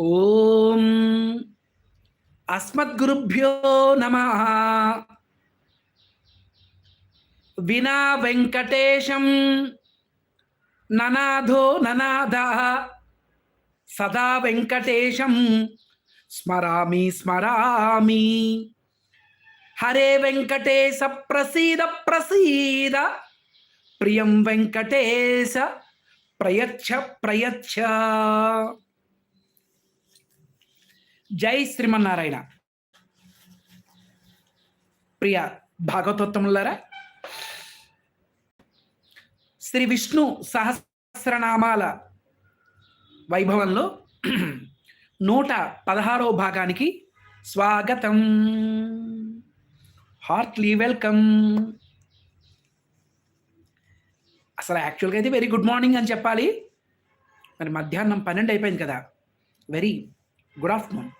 ఓం అస్మద్గురుభ్యో నమ. వినా వెంకటేశం ననాథో ననాథ. సదా వెంకటేశం స్మరామి స్మరామి. హరే వెంకటేశ ప్రసీద ప్రసీద. ప్రియం వెంకటేశ ప్రయచ్చ ప్రయచ్చ. జై శ్రీమన్నారాయణ. ప్రియ భాగవతోత్తములారా శ్రీ విష్ణు సహస్రనామాల వైభవంలో నూట పదహారో భాగానికి స్వాగతం. Heartily welcome. అసలు యాక్చువల్గా అయితే వెరీ గుడ్ మార్నింగ్ అని చెప్పాలి. మరి మధ్యాహ్నం పన్నెండు అయిపోయింది కదా. Very good afternoon.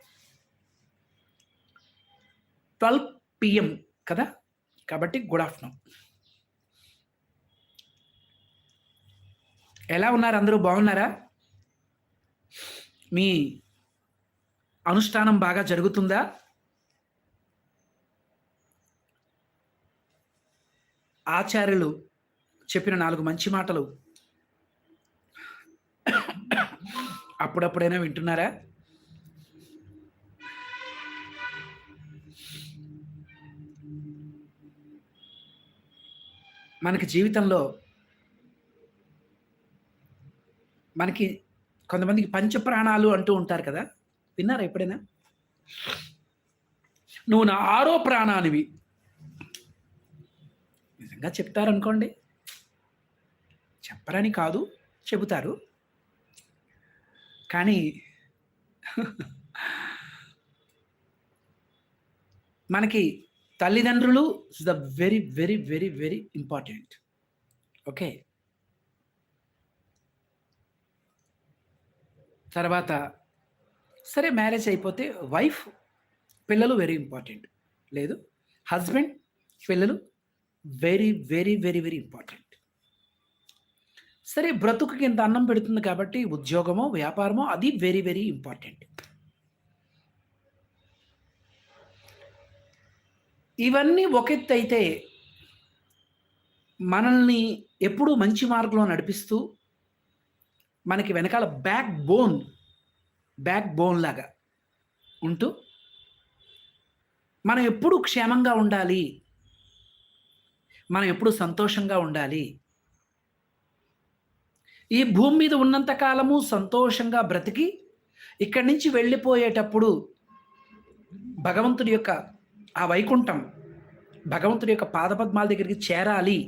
Twelve PM కదా? కాబట్టి గుడ్ ఆఫ్టర్నూన్ ఎలా ఉన్నారు అందరూ? బాగున్నారా? మీ అనుష్ఠానం బాగా జరుగుతుందా? ఆచార్యులు చెప్పిన నాలుగు మంచి మాటలు. అప్పుడప్పుడైనా వింటున్నారా? మనకి జీవితంలో మనకి కొంతమందికి పంచప్రాణాలు అంటూ ఉంటారు కదా. విన్నారా ఎప్పుడైనా? నువ్వు నా ఆరో ప్రాణానివి. నిజంగా చెప్తారనుకోండి. చెప్పరని కాదు చెబుతారు. కానీ మనకి తల్లిదండ్రులు is the very very very very important okay తర్వాత సరే మ్యారేజ్ అయిపోతే వైఫ్ పిల్లలు వెరీ ఇంపార్టెంట్ లేదు. హస్బెండ్ పిల్లలు very very very very important సరే బ్రతుకుకి ఇంత అన్నం పెడుతుంది కాబట్టి ఉద్యోగమో వ్యాపారమో అది వెరీ వెరీ ఇంపార్టెంట్ ఇవన్నీ ఒక మనల్ని ఎప్పుడూ మంచి మార్గంలో నడిపిస్తూ మనకి వెనకాల బ్యాక్ బోన్ బ్యాక్ బోన్ లాగా ఉంటూ మనం ఎప్పుడు క్షేమంగా ఉండాలి మనం ఎప్పుడు సంతోషంగా ఉండాలి. ఈ భూమి మీద ఉన్నంత కాలము సంతోషంగా బ్రతికి ఇక్కడి నుంచి వెళ్ళిపోయేటప్పుడు భగవంతుడి యొక్క ఆ వైకుంఠం భగవంతుడి యొక్క పాదపద్మాల దగ్గరికి చేరాలి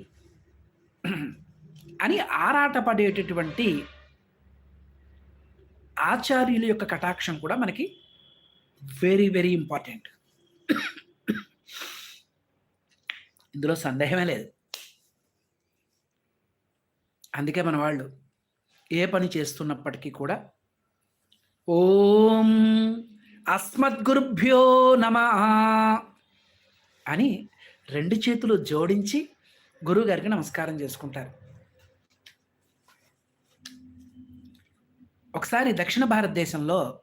అని ఆరాటపడేటటువంటి ఆచార్యుల యొక్క కటాక్షం కూడా మనకి వెరీ వెరీ ఇంపార్టెంట్ ఇందులో సందేహమే లేదు. అందుకే మన వాళ్ళు ఏ పని చేస్తున్నప్పటికీ కూడా ఓం అస్మద్గురుభ్యో నమ. అని రెండు చేతులు జోడించి గురువుగారికి నమస్కారం చేసుకుంటారు. ఒకసారి దక్షిణ భారతదేశంలో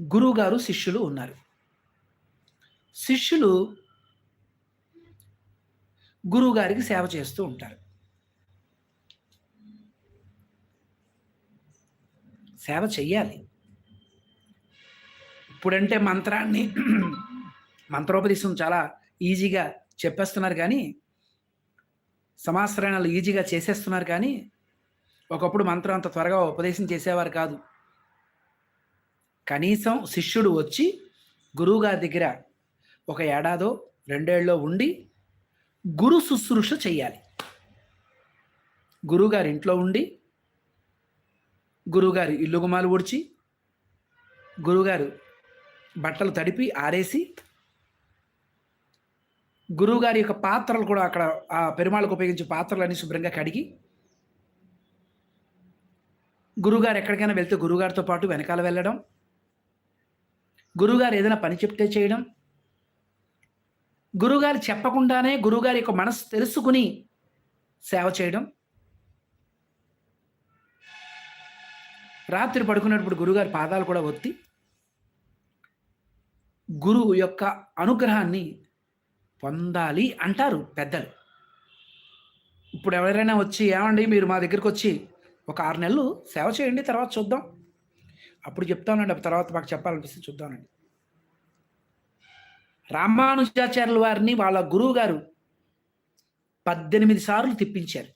గురువుగారు శిష్యులు ఉన్నారు. శిష్యులు గురువుగారికి సేవ చేస్తూ ఉంటారు. సేవ చెయ్యాలి. ఇప్పుడంటే మంత్రాన్ని మంత్రోపదేశం చాలా ఈజీగా చెప్పేస్తున్నారు కానీ సమాశ్రయాలు ఈజీగా చేసేస్తున్నారు కానీ ఒకప్పుడు మంత్రం అంత త్వరగా ఉపదేశం చేసేవారు కాదు. కనీసం శిష్యుడు వచ్చి గురువుగారి దగ్గర ఒక ఏడాదో రెండేళ్ళలో ఉండి గురు శుశ్రూష చేయాలి గురువుగారి ఇంట్లో ఉండి గురువుగారి ఇల్లు గుమాలు ఊడ్చి గురువుగారు బట్టలు తడిపి ఆరేసి గురువుగారి యొక్క పాత్రలు కూడా అక్కడ ఆ పెరుమాళ్ళకు ఉపయోగించే పాత్రలన్నీ శుభ్రంగా కడిగి గురువుగారు ఎక్కడికైనా వెళ్తే గురువుగారితో పాటు వెనకాల వెళ్ళడం గురువుగారు ఏదైనా పని చెప్తే చేయడం గురువుగారు చెప్పకుండానే గురువుగారి యొక్క మనసు తెలుసుకుని సేవ చేయడం. రాత్రి పడుకున్నప్పుడు గురుగారి పాదాలు కూడా ఒత్తి గురువు యొక్క అనుగ్రహాన్ని పొందాలి అంటారు పెద్దలు. ఇప్పుడు ఎవరైనా వచ్చి ఏమండి మీరు మా దగ్గరికి వచ్చి ఒక ఆరు నెలలు సేవ చేయండి తర్వాత చూద్దాం. అప్పుడు చెప్తానండి తర్వాత మాకు చెప్పాలనిపిస్తే చూద్దామండి. రామానుజాచార్యుల వారిని వాళ్ళ గురువు గారు పద్దెనిమిది సార్లు తిప్పించారు.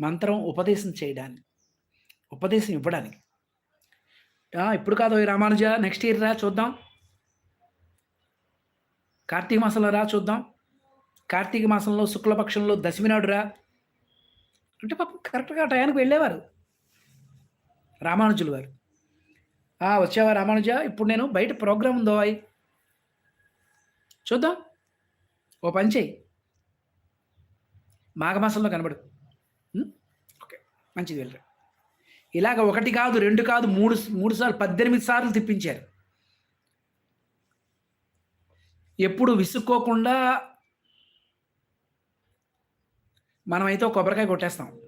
మంత్రం ఉపదేశం చేయడానికి ఉపదేశం ఇవ్వడానికి. ఇప్పుడు కాదు రామానుజ నెక్స్ట్ ఇయర్ రా చూద్దాం. కార్తీక మాసంలో రా చూద్దాం. కార్తీక మాసంలో శుక్లపక్షంలో దశమి నాడు రా. అంటే పాపం కరెక్ట్గా టయానికి వెళ్ళేవారు. రామానుజులు వారు. వచ్చావా రామానుజ? ఇప్పుడు నేను బయట ప్రోగ్రామ్ ఉందో అయి చూద్దాం. ఓ పని చేయి మాఘమాసంలో కనబడు. ఓకే మంచిది వెళ్ళరా. ఇలాగ ఒకటి కాదు రెండు కాదు మూడు మూడు సార్లు పద్దెనిమిది సార్లు తిప్పించారు. ఎప్పుడు విసుక్కోకుండా మనమైతే ఒక కొబ్బరికాయ కొట్టేస్తాం.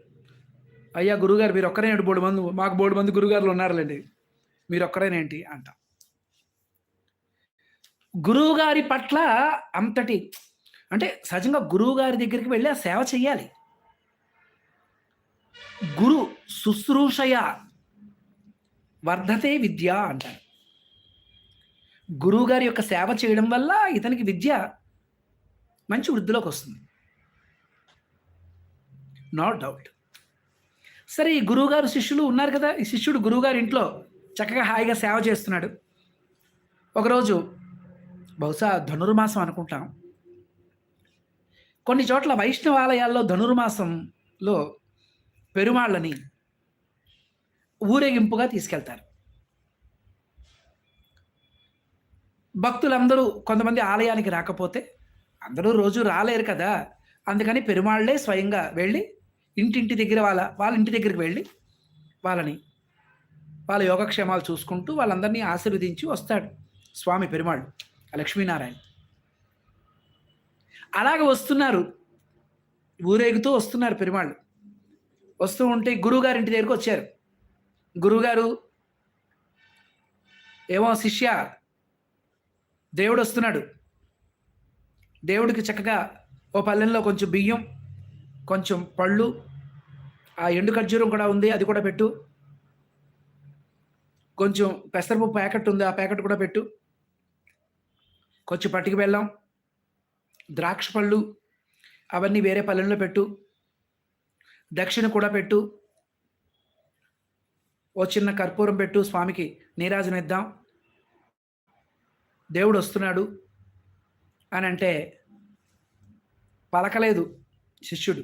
అయ్యా గురుగారు మీరు ఒక్కరేంటి బోడు మంది మాకు బోడు మంది గురుగారులు ఉన్నారులేండి. మీరు ఒక్కరేనేంటి అంటాం. గురువుగారి పట్ల అంతటి అంటే సహజంగా గురువుగారి దగ్గరికి వెళ్ళి ఆ సేవ చేయాలి గురు శుశ్రూషయ వర్ధతే విద్య అంటారు. గురువుగారి యొక్క సేవ చేయడం వల్ల ఇతనికి విద్య మంచి వృద్ధిలోకి వస్తుంది. నో డౌట్ సరే ఈ గురువుగారు శిష్యులు ఉన్నారు కదా? ఈ శిష్యుడు గురువుగారి ఇంట్లో చక్కగా హాయిగా సేవ చేస్తున్నాడు. ఒకరోజు బహుశా ధనుర్మాసం అనుకుంటాం. కొన్ని చోట్ల వైష్ణవాలయాల్లో ధనుర్మాసంలో పెరుమాళ్ళని ఊరేగింపుగా తీసుకెళ్తారు. భక్తులందరూ కొంతమంది ఆలయానికి రాకపోతే అందరూ రోజు రాలేరు కదా. అందుకని పెరుమాళ్ళే స్వయంగా వెళ్ళి ఇంటింటి దగ్గర వాళ్ళ వాళ్ళ ఇంటి దగ్గరికి వెళ్ళి వాళ్ళని వాళ్ళ యోగక్షేమాలు చూసుకుంటూ వాళ్ళందరినీ ఆశీర్వదించి వస్తాడు స్వామి పెరుమాళ్ళు లక్ష్మీనారాయణ. అలాగ వస్తున్నారు. ఊరేగుతూ వస్తున్నారు పెరుమాళ్ళు. వస్తూ ఉంటే గురువుగారి ఇంటి దగ్గరికి వచ్చారు. గురువుగారు ఏమో శిష్య దేవుడు వస్తున్నాడు దేవుడికి చక్కగా ఓ పల్లెల్లో కొంచెం బియ్యం కొంచెం పళ్ళు ఆ ఎండు ఖర్జూరం కూడా ఉంది అది కూడా పెట్టు. కొంచెం పెసరపప్పు ప్యాకెట్ ఉంది ఆ ప్యాకెట్ కూడా పెట్టు. కొంచెం పట్టుకు వెళ్ళాం ద్రాక్ష పళ్ళు అవన్నీ వేరే పల్లెల్లో పెట్టు. దక్షిణ కూడా పెట్టు. ఓ చిన్న కర్పూరం పెట్టు స్వామికి నీరాజనిద్దాం దేవుడు వస్తున్నాడు అని అంటే పలకలేదు శిష్యుడు.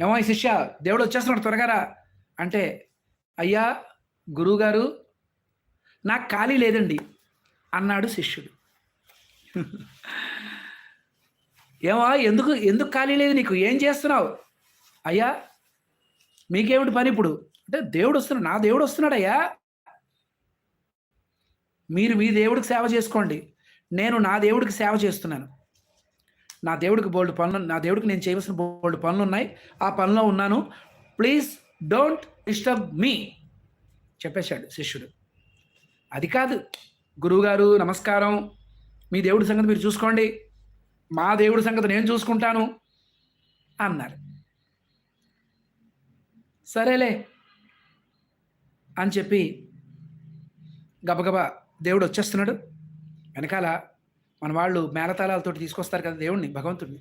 ఏమో ఈ శిష్య దేవుడు వచ్చేస్తున్నాడు త్వరగారా? అంటే అయ్యా గురువుగారు నాకు ఖాళీ లేదండి అన్నాడు శిష్యుడు. ఏమో ఎందుకు ఎందుకు ఖాళీ లేదు నీకు? ఏం చేస్తున్నావు? అయ్యా మీకేమిటి పని ఇప్పుడు? అంటే దేవుడు వస్తున్నాడు నా దేవుడు వస్తున్నాడయ్యా మీరు మీ దేవుడికి సేవ చేసుకోండి. నేను నా దేవుడికి సేవ చేస్తున్నాను. నా దేవుడికి బోల్డ్ పనులు నా దేవుడికి నేను చేయవలసిన బోల్డ్ పనులు ఉన్నాయి. ఆ పనిలో ఉన్నాను. ప్లీజ్ డోంట్ డిస్టర్బ్ మీ చెప్పేశాడు శిష్యుడు. అది కాదు. గురువుగారు నమస్కారం. మీ దేవుడి సంగతి మీరు చూసుకోండి. మా దేవుడి సంగతి నేను చూసుకుంటాను అన్నారు. సరేలే అని చెప్పి గబగబా దేవుడు వచ్చేస్తున్నాడు. వెనకాల మన వాళ్ళు మేళతాళాలతోటి తీసుకొస్తారు కదా దేవుణ్ణి భగవంతుడిని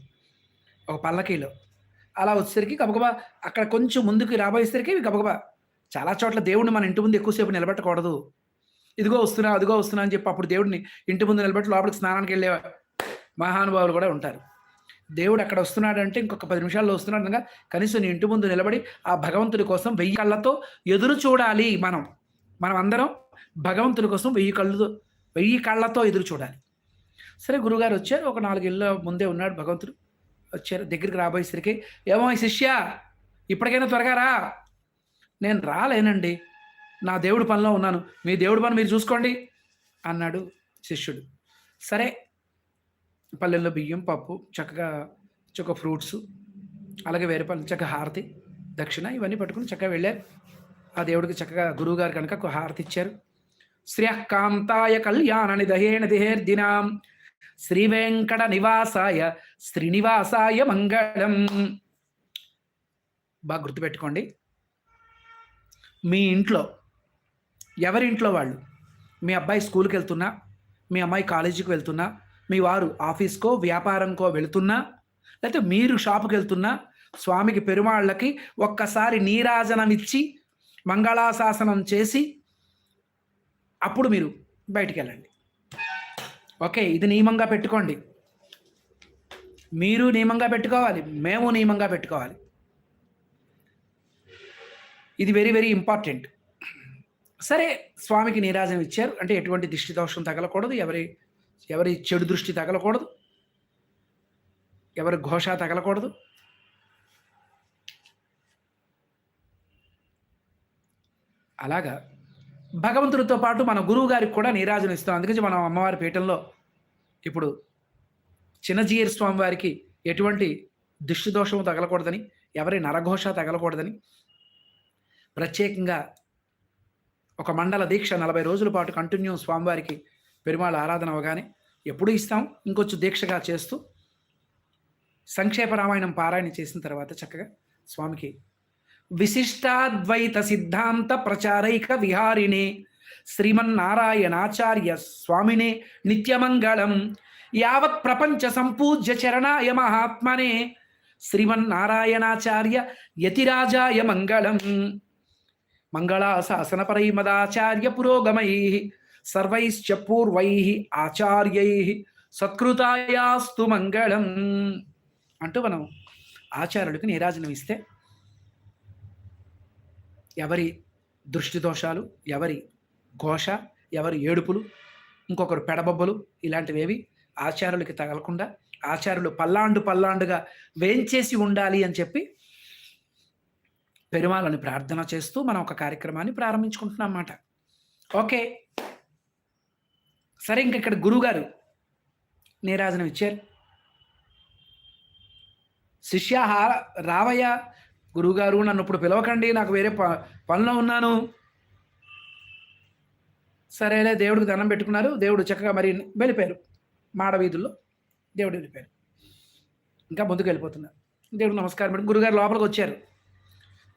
ఒక పల్లకీలో అలా వచ్చేసరికి గబగబా అక్కడ కొంచెం ముందుకు రాబోయేసరికి గబగబా చాలా చోట్ల దేవుడిని మన ఇంటి ముందు ఎక్కువసేపు నిలబెట్టకూడదు. ఇదిగో వస్తున్నా అదిగో వస్తున్నా అని చెప్పి అప్పుడు దేవుడిని ఇంటి ముందు నిలబెట్టి లోపలికి స్నానానికి వెళ్ళే మహానుభావులు కూడా ఉంటారు. దేవుడు అక్కడ వస్తున్నాడంటే ఇంకొక పది నిమిషాల్లో వస్తున్నాడు అనగా కనీసం నీ ఇంటి ముందు నిలబడి ఆ భగవంతుడి కోసం వెయ్యి కళ్ళతో ఎదురు చూడాలి మనం. మనం అందరం భగవంతుడి కోసం వెయ్యి కళ్ళతో వెయ్యి కళ్ళతో ఎదురు చూడాలి. సరే గురుగారు వచ్చారు. ఒక నాలుగేళ్ళ ముందే ఉన్నాడు భగవంతుడు. వచ్చారు. దగ్గరికి రాబోయేసరికి ఏమో ఈ శిష్య ఇప్పటికైనా త్వరగా రా. నేను రాలేనండి. నా దేవుడి పనిలో ఉన్నాను. మీ దేవుడి పని మీరు చూసుకోండి అన్నాడు శిష్యుడు. సరే పల్లెల్లో బియ్యం పప్పు చక్కగా చక్క ఫ్రూట్స్ అలాగే వేరే పనులు చక్కగా హారతి దక్షిణ ఇవన్నీ పట్టుకుని చక్కగా వెళ్ళారు. ఆ దేవుడికి చక్కగా గురువుగారు కనుక ఒక హారతి ఇచ్చారు. శ్రేయకాంతాయ కళ్యాణ నిదహేణ దిహేర్దినాం. శ్రీ వెంకట నివాసాయ శ్రీనివాసాయ మంగళం. బాగా గుర్తుపెట్టుకోండి. మీ ఇంట్లో ఎవరి ఇంట్లో వాళ్ళు? మీ అబ్బాయి స్కూల్కి వెళ్తున్నా మీ అమ్మాయి కాలేజీకి వెళ్తున్నా మీ వారు ఆఫీస్కో వ్యాపారంకో వెళుతున్నా లేకపోతే మీరు షాపుకి వెళ్తున్నా స్వామికి పెరుమాళ్ళకి ఒక్కసారి నీరాజనం ఇచ్చి మంగళాశాసనం చేసి అప్పుడు మీరు బయటికి వెళ్ళండి ఓకే ఇది నియమంగా పెట్టుకోండి. మీరు నియమంగా పెట్టుకోవాలి మేము నియమంగా పెట్టుకోవాలి. ఇది వెరీ వెరీ ఇంపార్టెంట్ సరే స్వామికి నీరాజనం ఇచ్చారు. అంటే ఎటువంటి దిష్టి దోషం తగలకూడదు. ఎవరి ఎవరి చెడు దృష్టి తగలకూడదు. ఎవరి ఘోష తగలకూడదు. అలాగా భగవంతుడితో పాటు మన గురువు గారికి కూడా నీరాజనం ఇస్తాం. అందుకని మనం అమ్మవారి పీఠంలో ఇప్పుడు చిన్నజీయర్ స్వామి వారికి ఎటువంటి దిష్టి దోషము తగలకూడదని ఎవరి నరఘోష తగలకూడదని ప్రత్యేకంగా ఒక మండల దీక్ష నలభై రోజుల పాటు కంటిన్యూ స్వామివారికి పెరుమాళ ఆరాధన అవగానే ఎప్పుడు ఇస్తాం. ఇంకొంచెం దీక్షగా చేస్తూ సంక్షేప రామాయణం పారాయణ చేసిన తర్వాత చక్కగా స్వామికి విశిష్టాద్వైత సిద్ధాంత ప్రచారైక విహారిణే శ్రీమన్నారాయణాచార్య స్వామినే నిత్యమంగళం యావత్ ప్రపంచ సంపూజ్య చరణాయ మహాత్మనే శ్రీమన్నారాయణాచార్య యతిరాజాయ మంగళం మంగళాశాసనపరై మదాచార్య పురోగమై సర్వైశ్చ పూర్వై ఆచార్యై సత్కృతాయాస్తు మంగళం అంటూ మనం ఆచార్యుడికి నీరాజనం ఇస్తే ఎవరి దృష్టి దోషాలు ఎవరి ఘోష ఎవరి ఏడుపులు ఇంకొకరు పెడబొబ్బలు ఇలాంటివేవి ఆచార్యులకి తగలకుండా ఆచార్యులు పల్లాండు పల్లాండుగా వేంచేసి ఉండాలి అని చెప్పి పెరుమాలని ప్రార్థన చేస్తూ మనం ఒక కార్యక్రమాన్ని ప్రారంభించుకుంటున్నాం అన్నమాట ఓకే. సరే ఇంక ఇక్కడ గురుగారు నీరాజనం ఇచ్చారు. శిష్య రావయ్య గురువుగారు నన్ను ఇప్పుడు పిలవకండి నాకు వేరే ప పనిలో ఉన్నాను. సరేలే దేవుడికి దండం పెట్టుకున్నారు. దేవుడు చక్కగా మరి వెళ్ళిపోయారు. మాడ వీధుల్లో దేవుడు వెళ్ళిపోయారు. ఇంకా ముందుకు వెళ్ళిపోతున్నారు. దేవుడు నమస్కారం పెట్టి గురుగారు లోపలికి వచ్చారు.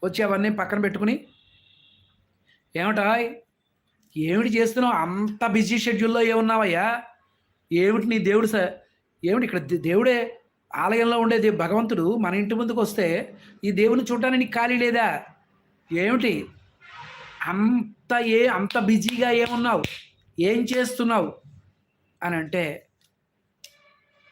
వచ్చి అవన్నీ పక్కన పెట్టుకుని ఏమిటా? ఏమిటి చేస్తున్నావు? అంత బిజీ షెడ్యూల్లో ఏమున్నావయ్యా? ఏమిటి నీ దేవుడు స ఏమిటి ఇక్కడ దే- దేవుడే ఆలయంలో ఉండేది భగవంతుడు మన ఇంటి ముందుకు వస్తే ఈ దేవుని చూడటానికి ఖాళీ లేదా? ఏమిటి? అంత ఏ అంత బిజీగా ఏమున్నావు? ఏం చేస్తున్నావు? అని అంటే